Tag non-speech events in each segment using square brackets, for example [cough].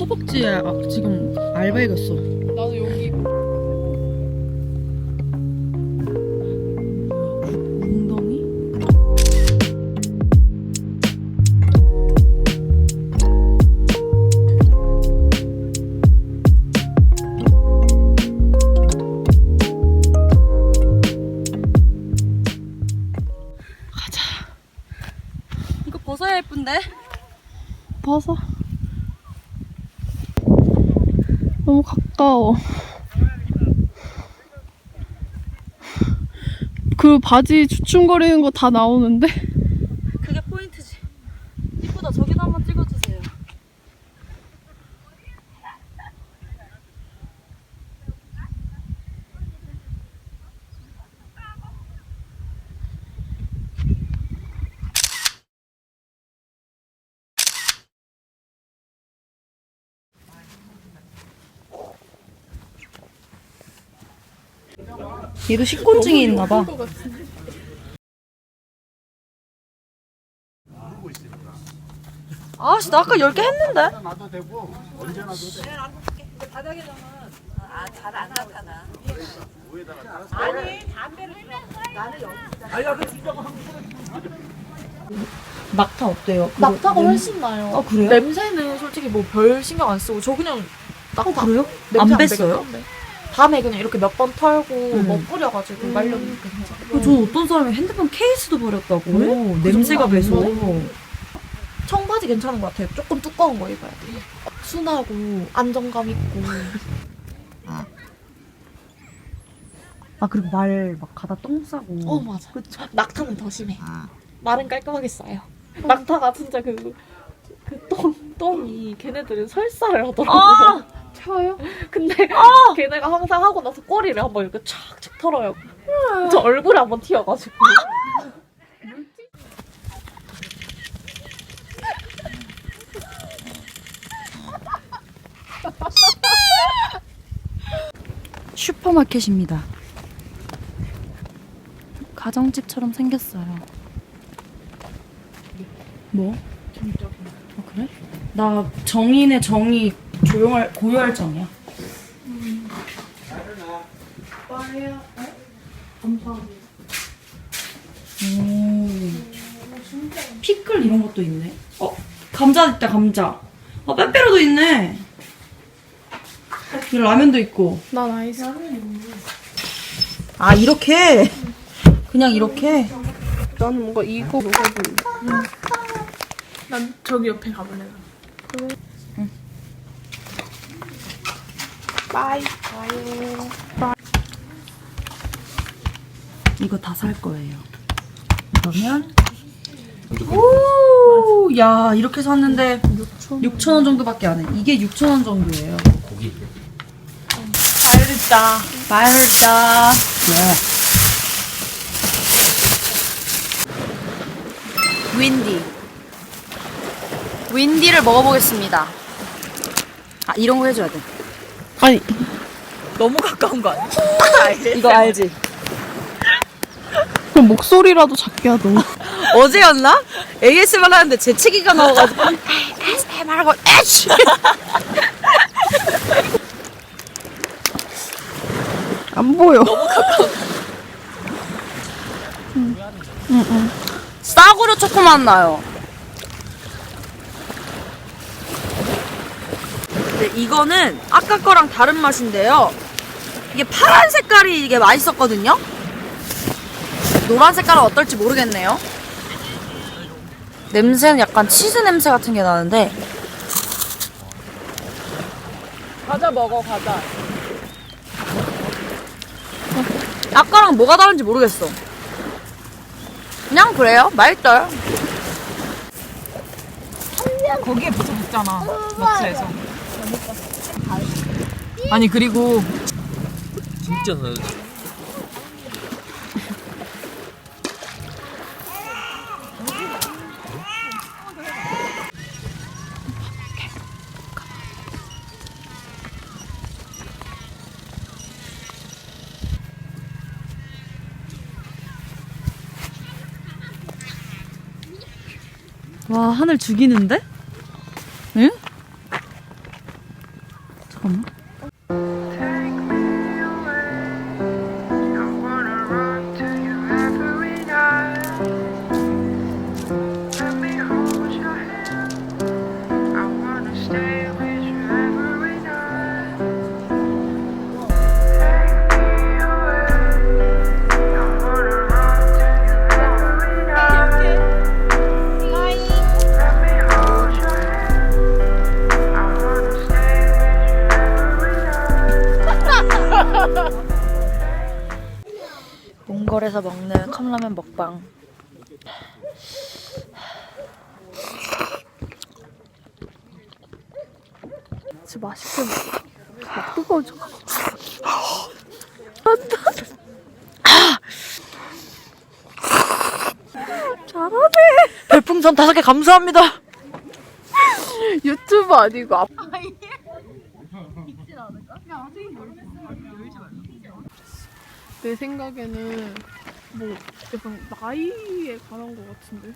허벅지에 아- 지금 알배겼어. 너무 가까워. 그 바지 주춤거리는 거 다 나오는데? 그게 포인트지. 이쁘다. 저기도 한번 찍어주세요. 얘도 식곤증이 있나 봐. 아씨 나 아까 10개 했는데 낙타 어때요? 낙타가 훨씬 나요. 아 그래요? 냄새는 솔직히 뭐 별 신경 안 쓰고 저 그냥 낙타 어, 그래요? 냄새 안 뺐어요? 배겼던데. 밤에 그냥 이렇게 몇 번 털고 음. 뭐 뿌려가지고 말려놓으니까 괜찮아. 저 어떤 사람이 핸드폰 케이스도 버렸다고 그 냄새가 배서 청바지 괜찮은 것 같아요. 조금 두꺼운 거 입어야 돼요. 순하고 안정감 있고. 아 그리고 말 막 가다 똥 싸고 어 맞아. 낙타는 더 심해. 말은 깔끔하게 싸요. 낙타가 진짜 그. 그 똥, 똥이 걔네들은 설사를 하더라고요. 아! 쳐요? [laughs] 근데 걔네가 항상 하고 나서 꼬리를 한번 이렇게 촥촥 털어요. 저 얼굴에 한번 튀어가지고. [laughs] 슈퍼마켓입니다 가정집처럼 생겼어요 뭐? 아 그래? 나 정인의 정이 조용할 고요할 정이야 오. 피클 이런 것도 있네. 어, 감자 있다, 감자. 어, 빼빼로도 있네. 이 라면도 있고. 난 아이스. 아, 이렇게? 그냥 이렇게? 나는 뭔가 이거 먹어볼래. 난 저기 옆에 가볼래. 빠이. 이거 다 살 거예요. 그러면 오, 야 이렇게 샀는데 6천 원 정도밖에 안 해. 이게 6천 원 정도예요. 알겠다. 말다. 예. 윈디. 윈디를 먹어보겠습니다. 아 이런 거 해줘야 돼. 아니 너무 가까운 거 아니야? [laughs] 이거 알지? 그럼 목소리라도 작게 하던가. [laughs] 어제였나? ASMR 하는데 재채기가 나와가지고 ASMR 하고 에쉬 안 보여. 싸구려 초코맛 나요. 이거는 아까 거랑 다른 맛인데요. 이게 파란 색깔이 이게 맛있었거든요. 노란 색깔은 어떨지 모르겠네요. 냄새는 약간 치즈 냄새 같은 게 나는데 과자 먹어 과자. 아까랑 뭐가 다른지 모르겠어. 그냥 그래요. 맛있어요. 거기에 붙어 있잖아 마트에서 아니 그리고 진짜 나와 하늘 죽이는데? 진짜 맛있게 먹어. 막 뜨거워져. 별풍선 다섯 개 감사합니다. 유튜브 아니고 앞. 내 생각에는 뭐 약간 나이에 관한 것 같은데.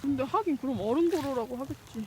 근데 하긴 그럼 어른 도로라고 하겠지.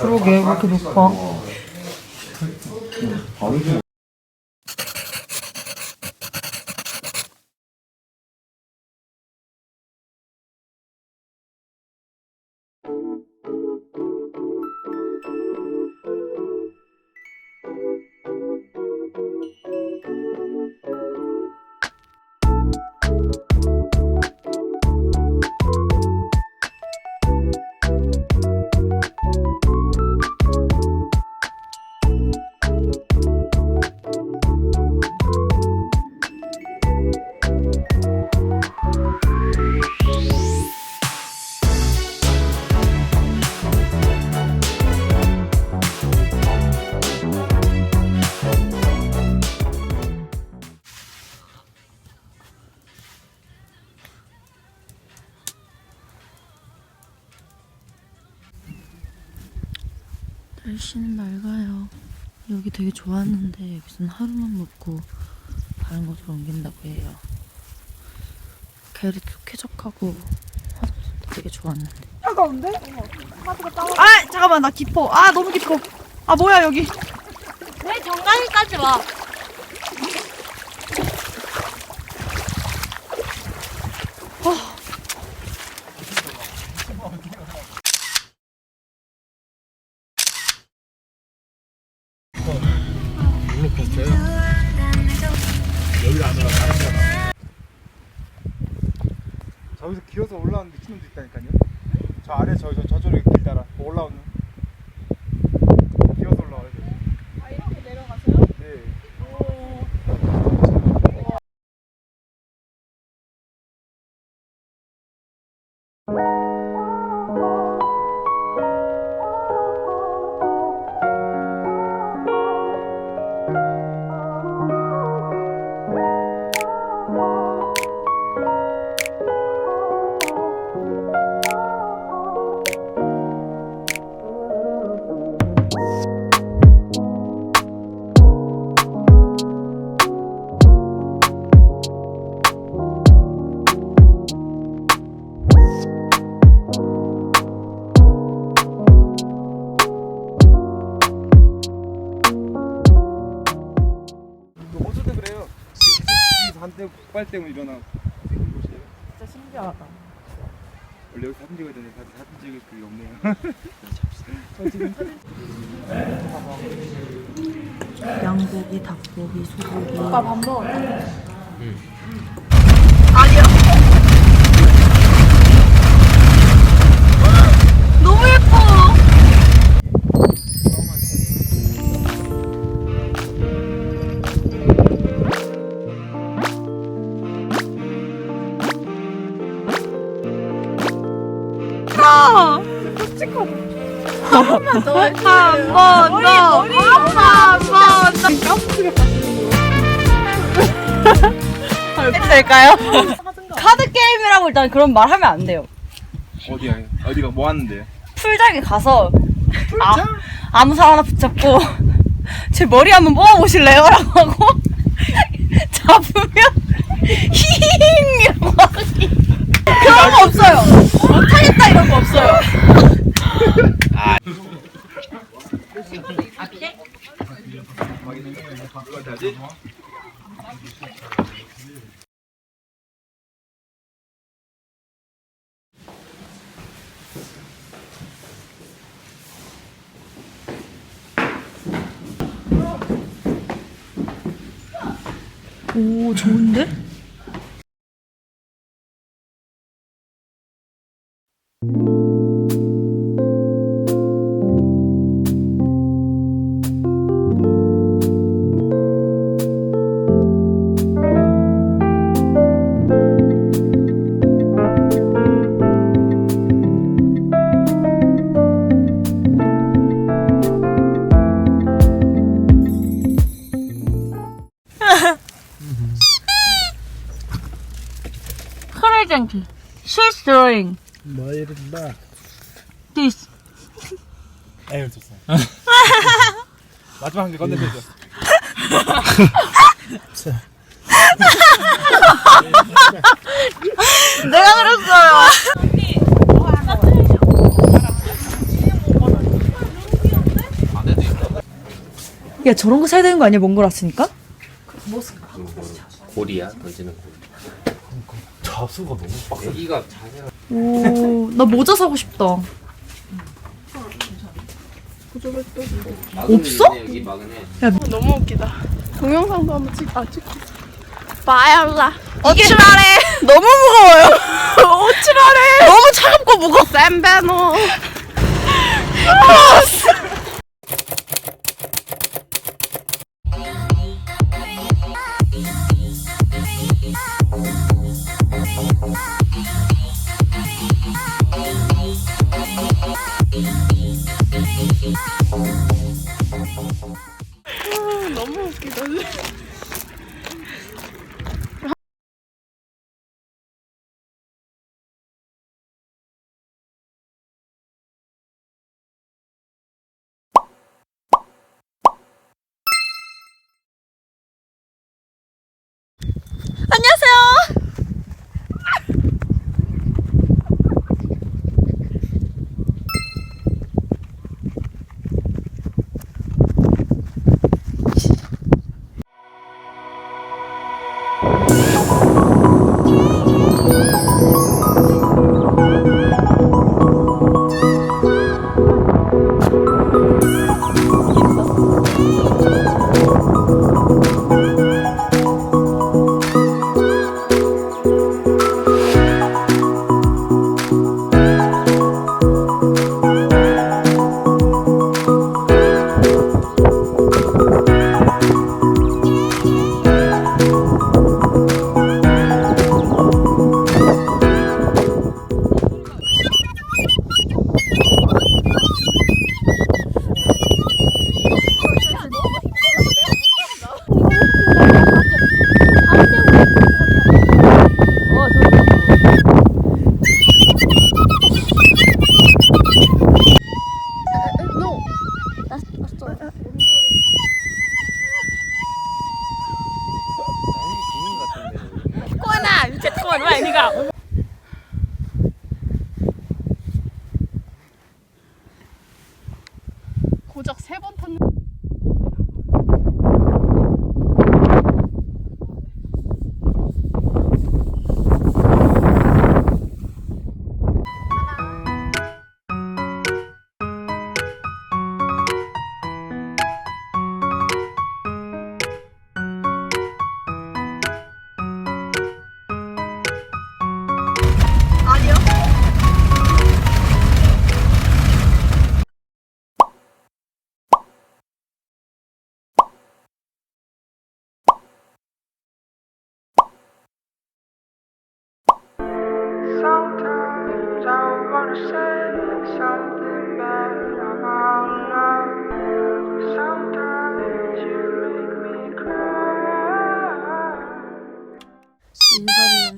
그러게 왜 이렇게 높아? 날씨는 맑아요. 여기 되게 좋았는데 무슨 하루만 묵고 다른 곳으로 옮긴다고 해요. 계획 쾌적하고 화장실도 되게 좋았는데. 차가운데? 아 잠깐만 나 깊어. 아 너무 깊어. 아 뭐야 여기. 왜 정강이까지 와? 롤러코스터예요. 저기서 기어서 올라오는 미친놈도 있다니까요. 저 아래 저, 저 저쪽에 때 때문에 일어나 생긴 곳이에요. 진짜 신기하다. 원래 여기 사진 찍어야 되는데 사진, 사진 찍을 그게 없네요. 양고기, 닭고기, 소고기. 오빠 밥 먹을래? 너 될까요? 카드 게임이라고 일단 그런 말 하면 안 돼요. 어디야? 어디가 뭐 하는데요? 풀장에 가서 아, 아무 사람 하나 붙잡고 제 머리 한번 뽑아보실래요? 라고 하고 잡으면 히힝 이라고 하기 그런 거 없어요 못하겠다 이런 거 없어요 오 좋은데? 마지막 한 개 건네줘줘. [laughs] 내가 그랬어요 야 저런 거 사야 되는 거 아니야 몽골 왔으니까? 골이야 던지는 골. 자수가 너무 빡세. 여기가 자세가 오 나 모자 사고 싶다 없어? 막은해. 너무 웃기다. 동영상도 한번 찍, 아, 찍고. 바이올라. 어찌라래 [laughs] 너무 무거워요 [laughs] 어찌라래 너무 차갑고 무거워 샌베노. [laughs]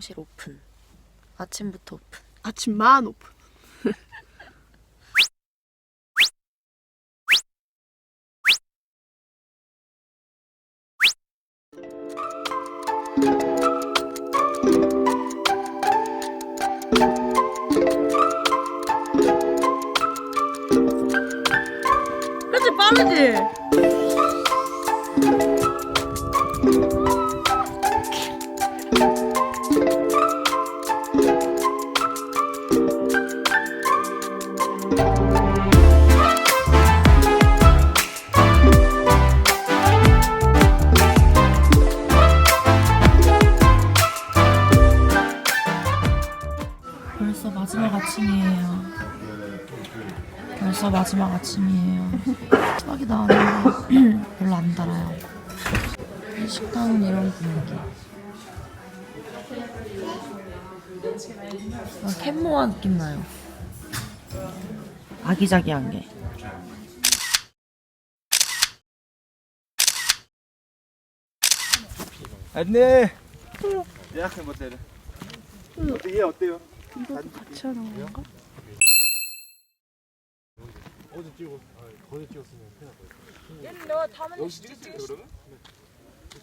미용실 오픈. 아침부터 오픈. 아침만 오픈. 그치 빠르지? 아, 캔모아 느낌 나요. 아기자기한 게. 안돼. 예약해 못 때려. 어때 얘 어때요? 이것도 같이 하는 건가? 어제 거기 찍었으면 큰일 날 뻔했어. 얘는 너 다음에 찍지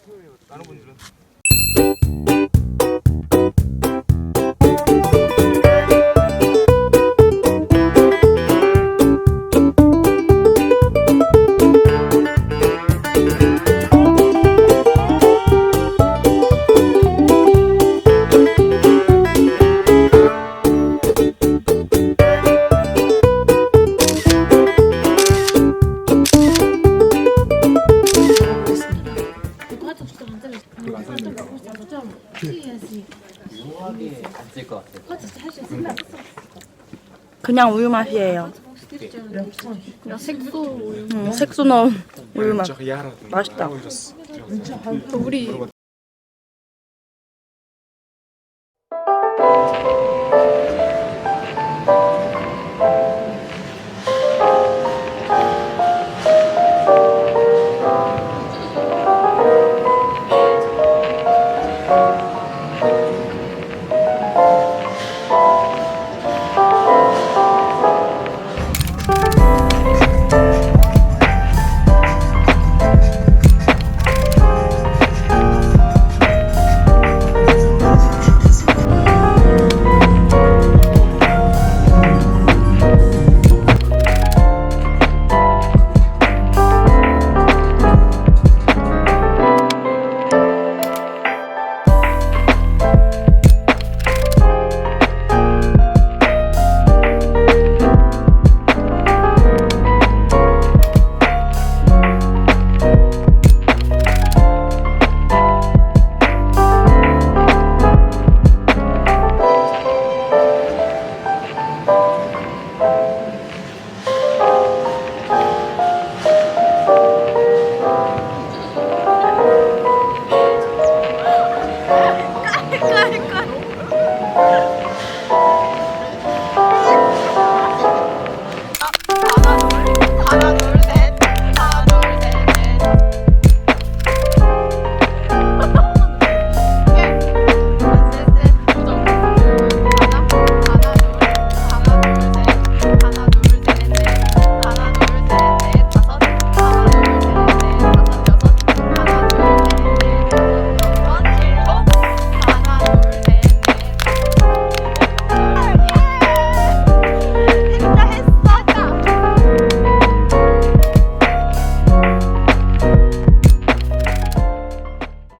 네. 다른 분들은 그냥 우유 맛이에요. 색소 응, 색소 넣은 우유 맛. 이해하라. 맛있다. 우리